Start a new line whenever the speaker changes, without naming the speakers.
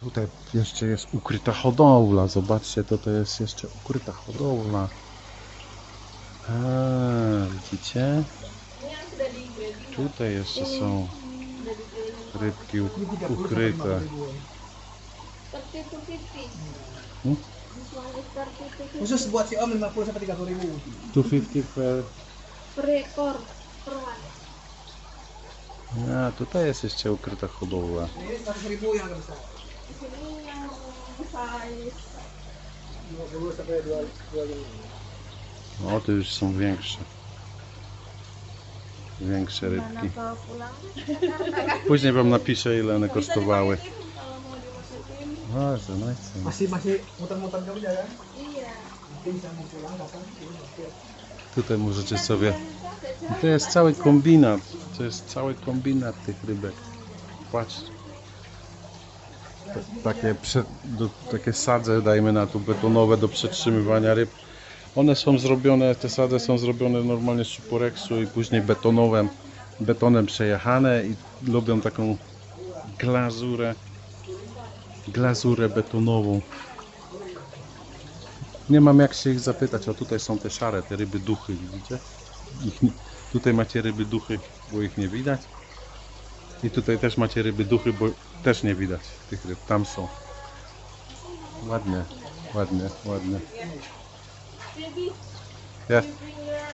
Tutaj jeszcze jest ukryta hodowla. Zobaczcie, to to jest jeszcze ukryta hodowla. A, widzicie? Tutaj jeszcze są rybki ukryte.
30 to 50.
Hmm?
This one is 30 to 50.
Khusus buat si Om 50 sampai 30 ribu.
250 per...
Per ekor. Per one.
A, tutaj jest jeszcze ukryta hodowla.
Ini 100 ribu yang agak besar.
Di sini yang size
50 sampai 25.
O, to już są większe. Większe rybki. Później wam napiszę ile one kosztowały. Bardzo, nice.
Masih masih muter-muter kerja kan?
Iya.
Mungkin bisa mau pulang kapan?
Tutaj możecie sobie... To jest cały kombinat. To jest cały kombinat tych rybek. Patrzcie. Takie, prze, do, takie sadze, dajmy na to betonowe do przetrzymywania ryb. One są zrobione, te sadze są zrobione normalnie z ciuporeksu i później betonowem, betonem przejechane i lubią taką glazurę, glazurę betonową. Nie mam jak się ich zapytać, o tutaj są te szare, te ryby duchy, widzicie? Tutaj macie ryby duchy, bo ich nie widać. I tutaj też macie ryby duchy, bo też nie widać tych ryb, tam są. Ładnie, ładnie, ładnie.
Baby,